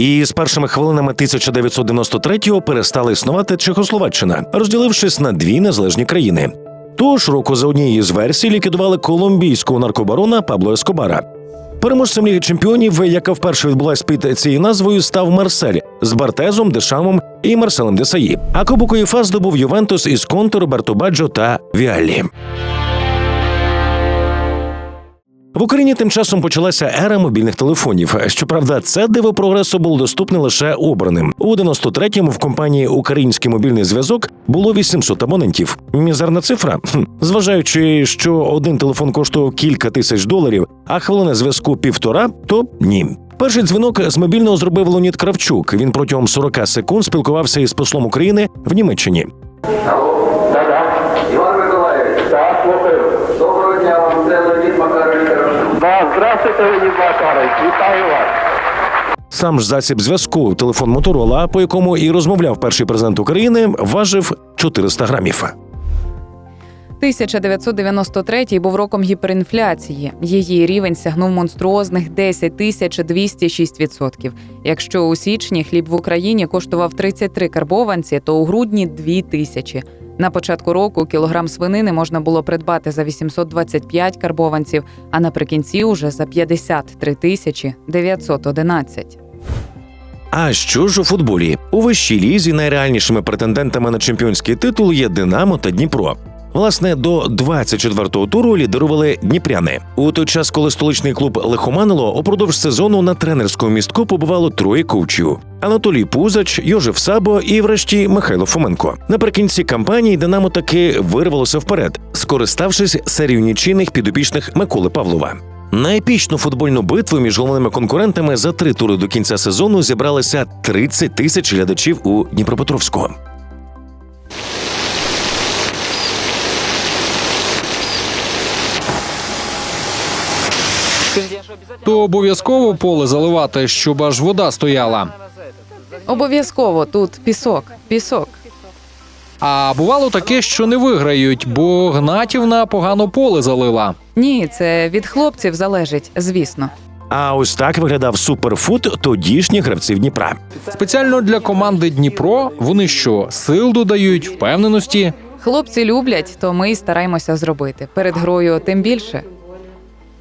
І з першими хвилинами 1993-го перестала існувати Чехословаччина, розділившись на дві незалежні країни. Тож року за однією з версій ліквідували колумбійського наркобарона Пабло Ескобара. Переможцем Ліги Чемпіонів, яка вперше відбулась під цією назвою, став Марсель з Бартезом, Дешамом і Марселем Десаї. А Кубок УЄФА здобув Ювентус із Конте, Роберто Баджо та Віаллі. В Україні тим часом почалася ера мобільних телефонів. Щоправда, це диво прогресу було доступне лише обраним. У 93-му в компанії Український мобільний зв'язок було 800 абонентів. Мізерна цифра, Хм. зважаючи, що один телефон коштував кілька тисяч доларів, а хвилина зв'язку півтора, то ні. Перший дзвінок з мобільного зробив Леонід Кравчук. Він протягом 40 секунд спілкувався із послом України в Німеччині. Алло, да-да. Іван Миколаївич. Так, слухаю. Доброго дня вам, це Леонід Макарович Кравчук. Да, здравствуйте, Леонід Макарович. Вітаю вас. Сам ж засіб зв'язку, телефон Моторола, по якому і розмовляв перший президент України, важив 400 грамів. 1993 був роком гіперінфляції. Її рівень сягнув монструозних 10 тисяч 206 відсотків. Якщо у січні хліб в Україні коштував 33 карбованці, то у грудні 2 тисячі. На початку року кілограм свинини можна було придбати за 825 карбованців, а наприкінці уже за 53 тисячі 911. А що ж у футболі? У вищій лізі найреальнішими претендентами на чемпіонський титул є Динамо та Дніпро. Власне, до 24-го туру лідерували дніпряни. У той час, коли столичний клуб лихоманило, упродовж сезону на тренерському містку побувало троє коучів: Анатолій Пузач, Йожеф Сабо і, врешті, Михайло Фоменко. Наприкінці кампанії Динамо таки вирвалося вперед, скориставшись серією нічийних підопічних Миколи Павлова. На епічну футбольну битву між головними конкурентами за три тури до кінця сезону зібралися 30 тисяч глядачів у Дніпропетровську. То обов'язково поле заливати, щоб аж вода стояла. Обов'язково тут пісок, пісок. А бувало таке, що не виграють, бо Гнатівна погано поле залила. Ні, це від хлопців залежить, звісно. А ось так виглядав суперфут тодішніх гравців Дніпра. Спеціально для команди Дніпро вони що сил додають, впевненості. Хлопці люблять, то ми й стараємося зробити. Перед грою тим більше.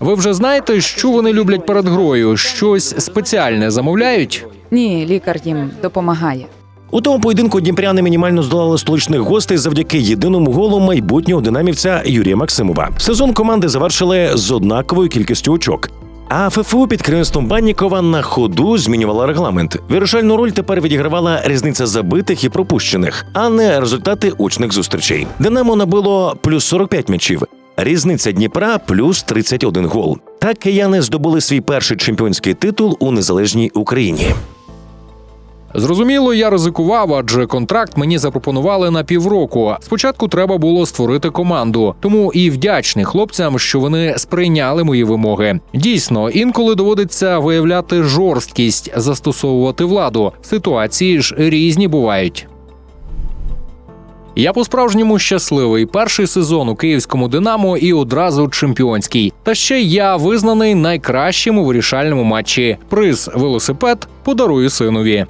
Ви вже знаєте, що вони люблять перед грою? Щось спеціальне замовляють. Ні, лікар їм допомагає. У тому поєдинку дніпряни мінімально здолали столичних гостей завдяки єдиному голу майбутнього динамівця Юрія Максимова. Сезон команди завершили з однаковою кількістю очок. А ФФУ під керівництвом Баннікова на ходу змінювала регламент. Вирішальну роль тепер відігравала різниця забитих і пропущених, а не результати очних зустрічей. Динамо набило плюс 45 м'ячів. Різниця Дніпра плюс 31 гол. Так кияни здобули свій перший чемпіонський титул у незалежній Україні. Зрозуміло, я ризикував, адже контракт мені запропонували на півроку. Спочатку треба було створити команду, тому і вдячний хлопцям, що вони сприйняли мої вимоги. Дійсно, інколи доводиться виявляти жорсткість, застосовувати владу. Ситуації ж різні бувають. Я по-справжньому щасливий. Перший сезон у київському Динамо і одразу чемпіонський. Та ще я визнаний найкращим у вирішальному матчі. Приз велосипед подарую синові.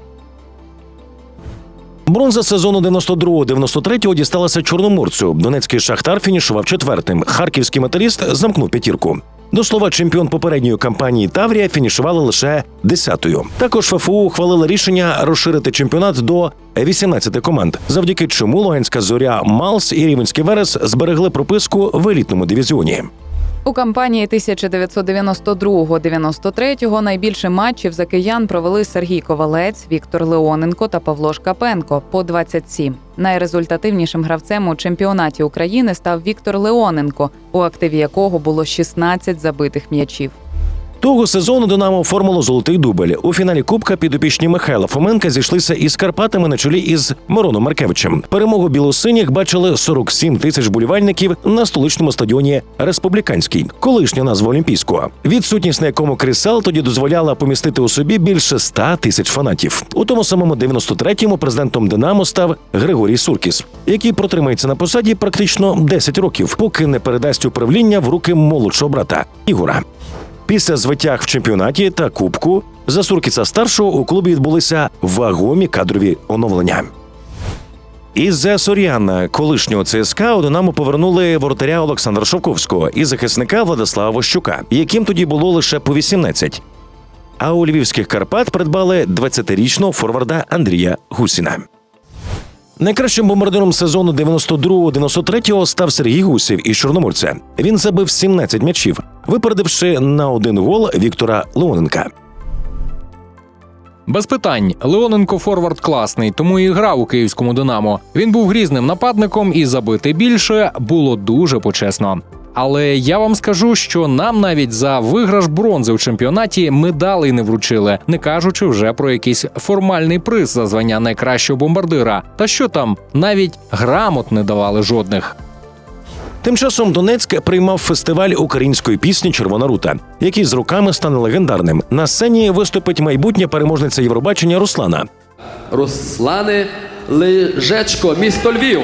Бронза сезону 92-93 дісталася чорноморцю. Донецький шахтар фінішував четвертим. Харківський металіст замкнув п'ятірку. До слова, чемпіон попередньої кампанії Таврія фінішувала лише десятою. Також ФФУ ухвалила рішення розширити чемпіонат до 18 команд, завдяки чому Луганська зоря Малс і Рівенський Верес зберегли прописку в елітному дивізіоні. У кампанії 1992-93 найбільше матчів за киян провели Сергій Ковалець, Віктор Леоненко та Павло Шкапенко по 27. Найрезультативнішим гравцем у чемпіонаті України став Віктор Леоненко, у активі якого було 16 забитих м'ячів. Того сезону Динамо оформило золотий дубль. У фіналі Кубка підопічні Михайла Фоменка зійшлися із Карпатами на чолі із Мироном Маркевичем. Перемогу білосиніх бачили 47 тисяч болівальників на столичному стадіоні Республіканський, колишня назва Олімпійського. Відсутність на якому крісел тоді дозволяла помістити у собі більше 100 тисяч фанатів. У тому самому 93-му президентом Динамо став Григорій Суркіс, який протримається на посаді практично 10 років, поки не передасть управління в руки молодшого брата Ігора. Після звитяг в чемпіонаті та кубку За Суркіца старшого у клубі відбулися вагомі кадрові оновлення. Із-за Соряна, колишнього ЦСКА, у Динамо повернули воротаря Олександра Шовковського і захисника Владислава Вощука, яким тоді було лише по 18. А у львівських Карпат придбали 20-річного форварда Андрія Гусіна. Найкращим бомбардиром сезону 92-93 став Сергій Гусів із Чорноморця. Він забив 17 м'ячів, випередивши на один гол Віктора Леоненка. Без питань, Леоненко форвард класний, тому і грав у київському Динамо. Він був грізним нападником і забити більше було дуже почесно. Але я вам скажу, що нам навіть за виграш бронзи в чемпіонаті медалей не вручили, не кажучи вже про якийсь формальний приз за звання найкращого бомбардира. Та що там, навіть грамот не давали жодних. Тим часом Донецьк приймав фестиваль української пісні Червона рута, який з роками стане легендарним. На сцені виступить майбутня переможниця Євробачення Руслана. Руслане Лежечко, місто Львів.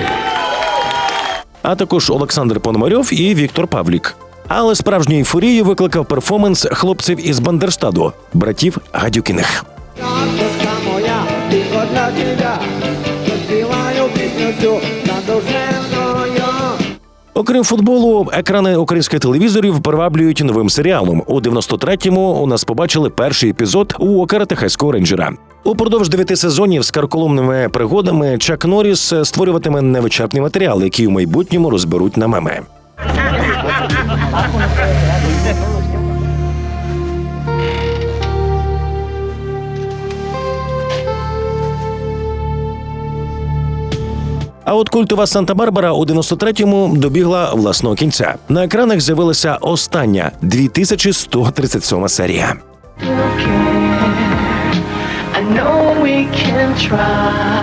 А також Олександр Пономарьов і Віктор Павлік. Але справжню ейфорію викликав перформанс хлопців із Бандерштаду, братів Гадюкіних. Моя, для тебя Окрім футболу, екрани українських телевізорів приваблюють новим серіалом. У 93-му у нас побачили перший епізод у Техаського рейнджера. Упродовж дев'яти сезонів з карколомними пригодами Чак Норріс створюватиме невичерпний матеріал, який у майбутньому розберуть на меми. А от культова Санта-Барбара у 93-му добігла власного кінця. На екранах з'явилася остання 2137 серія. Know we can try.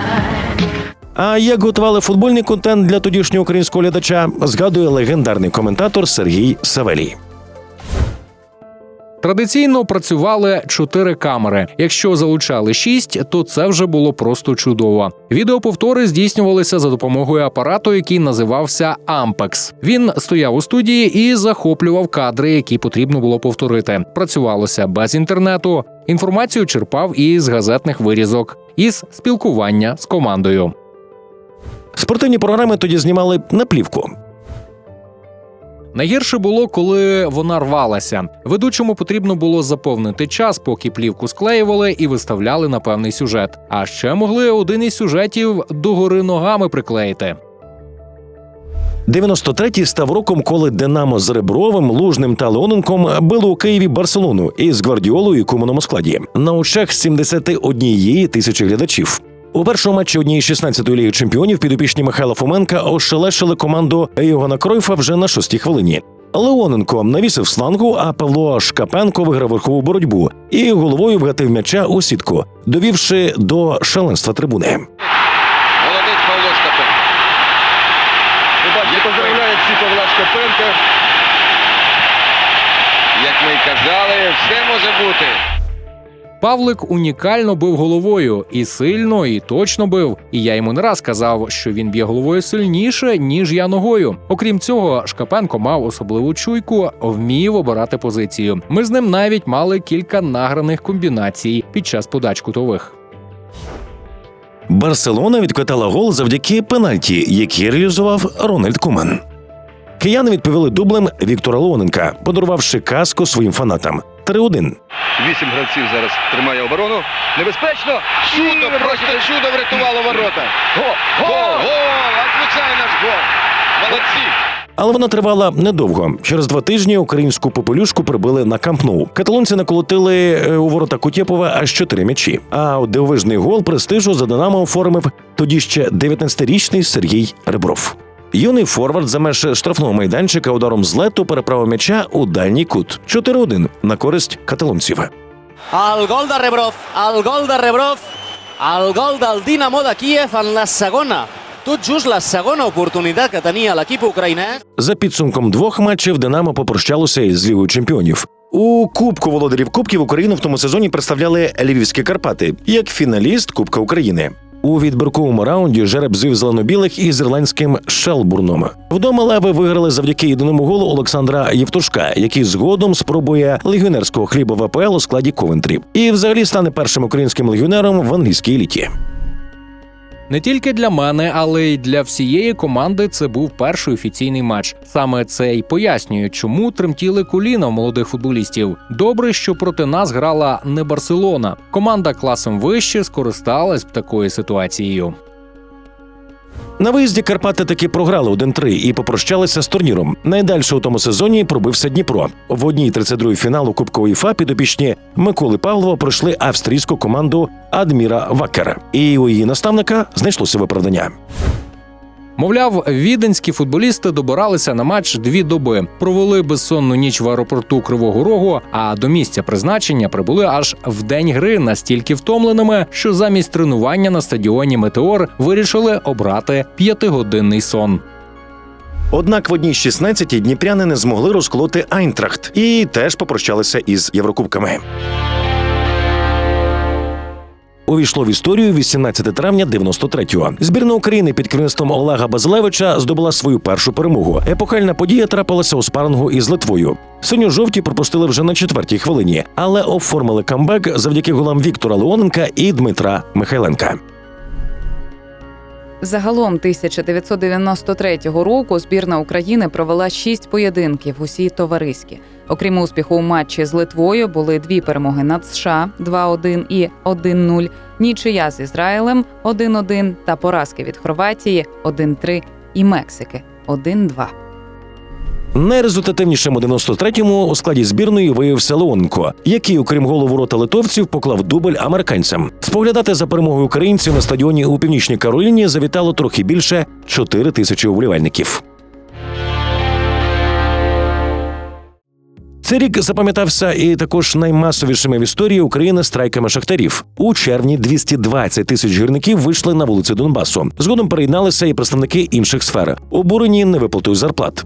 А як готували футбольний контент для тодішнього українського глядача, згадує легендарний коментатор Сергій Савелій. Традиційно працювали чотири камери. Якщо залучали шість, то це вже було просто чудово. Відеоповтори здійснювалися за допомогою апарату, який називався Ampex. Він стояв у студії і захоплював кадри, які потрібно було повторити. Працювалося без інтернету. Інформацію черпав із газетних вирізок, із спілкування з командою. Спортивні програми тоді знімали на плівку. Найгірше було, коли вона рвалася. Ведучому потрібно було заповнити час, поки плівку склеювали і виставляли на певний сюжет. А ще могли один із сюжетів догори ногами приклеїти. 93-й став роком, коли Динамо з Ребровим, Лужним та Леоненком било у Києві Барселону із Гвардіолою у куманому складі на очах 71 тисячі глядачів. У першому матчі однієї 16-ї ліги чемпіонів підопічні Михайла Фоменка ошелешили команду Йогана Кройфа вже на шостій хвилині. Леоненко навісив слангу, а Павло Шкапенко виграв верхову боротьбу і головою вгатив м'яча у сітку, довівши до шаленства трибуни. Молодець Павло Шкапенко. Ви бачите, поздравляють всі Павла Шкапенка. Як ми й казали, все може бути. Павлик унікально бив головою і сильно, і точно бив. І я йому не раз казав, що він б'є головою сильніше, ніж я ногою. Окрім цього, Шкапенко мав особливу чуйку, вмів обирати позицію. Ми з ним навіть мали кілька награних комбінацій під час подач кутових. Барселона відкотала гол завдяки пенальті, який реалізував Рональд Куман. Кияни відповіли дублем Віктора Леоненка, подарувавши каску своїм фанатам. 3-1. Вісім гравців зараз тримає оборону. Небезпечно! Чудо, просто чудо врятувало ворота. Гол! Гол! Гол! Відключає наш гол! Молодці! Але вона тривала недовго. Через два тижні українську попелюшку прибили на Камп Ноу. Каталонці наколотили е, у ворота Кутєпова аж чотири м'ячі. А дивовижний гол престижу за Динамо оформив тоді ще 19-річний Сергій Ребров. Юний форвард за меж штрафного майданчика ударом з лету переправив м'яча у дальній кут. 4-1 на користь каталонців. Gol de Rebrov, el gol del Dinamo de Kiev en la segona. Tot just la segona oportunitat que tenia l'equip ucraïnès. За підсумком двох матчів Динамо попрощалося із Лігою чемпіонів. У Кубку володарів Кубків Україну в тому сезоні представляли Львівські Карпати як фіналіст Кубка України. У відбірковому раунді жереб звів зелено-білих із ірландським Шелбурном. Вдома леви виграли завдяки єдиному голу Олександра Євтушка, який згодом спробує легіонерського хліба ВПЛ у складі Ковентрі. І взагалі стане першим українським легіонером в англійській еліті. Не тільки для мене, але й для всієї команди це був перший офіційний матч. Саме це й пояснює, чому тремтіли коліна молодих футболістів. Добре, що проти нас грала не Барселона. Команда класом вище скористалась б такою ситуацією. На виїзді Карпати таки програли 1-3 і попрощалися з турніром. Найдальше у тому сезоні пробився Дніпро. В одній 32-й фіналу Кубку УЄФА підопічні Миколи Павлова пройшли австрійську команду Адміра Вакера. І у її наставника знайшлося виправдання. Мовляв, віденські футболісти добиралися на матч дві доби, провели безсонну ніч в аеропорту Кривого Рогу, а до місця призначення прибули аж в день гри настільки втомленими, що замість тренування на стадіоні Метеор вирішили обрати п'ятигодинний сон. Однак в одній 16 дніпряни не змогли розколоти Айнтрахт і теж попрощалися із Єврокубками. Увійшло в історію 18 травня 93-го. Збірна України під керівництвом Олега Базилевича здобула свою першу перемогу. Епохальна подія трапилася у спарингу із Литвою. Синьо-жовті пропустили вже на четвертій хвилині, але оформили камбек завдяки голам Віктора Леоненка і Дмитра Михайленка. Загалом 1993 року збірна України провела шість поєдинків, усі товариські. Окрім успіху у матчі з Литвою, були дві перемоги над США 2-1 і 1-0, нічия з Ізраїлем 1-1 та поразки від Хорватії 1-3 і Мексики 1-2. Найрезультативнішим у 93-му у складі збірної виявився Леонко, який, окрім голову рота литовців, поклав дубль американцям. Споглядати за перемогою українців на стадіоні у північній Кароліні завітало трохи більше 4 тисячі вболівальників. Цей рік запам'ятався і також наймасовішими в історії України страйками шахтарів. У червні 220 тисяч гірників вийшли на вулиці Донбасу. Згодом приєдналися і представники інших сфер, обурені невиплатою зарплат.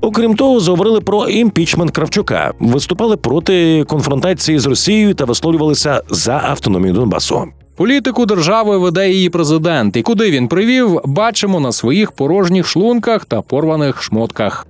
Окрім того, заговорили про імпічмент Кравчука, виступали проти конфронтації з Росією та висловлювалися за автономію Донбасу. Політику держави веде її президент, і куди він привів, бачимо на своїх порожніх шлунках та порваних шмотках.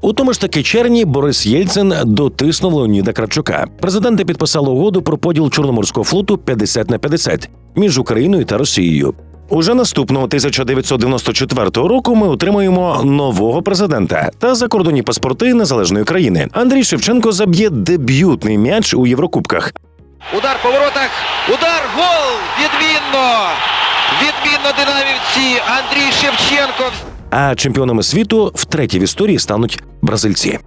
У тому ж таки червні Борис Єльцин дотиснув Леоніда Кравчука. Президенти підписали угоду про поділ Чорноморського флоту 50 на 50 між Україною та Росією. Уже наступного 1994 року ми отримаємо нового президента та закордонні паспорти незалежної країни. Андрій Шевченко заб'є дебютний м'яч у Єврокубках. Удар по воротах. Удар, гол! Відмінно! Відмінно динамівці. Андрій Шевченко. А чемпіонами світу втретє в історії стануть бразильці.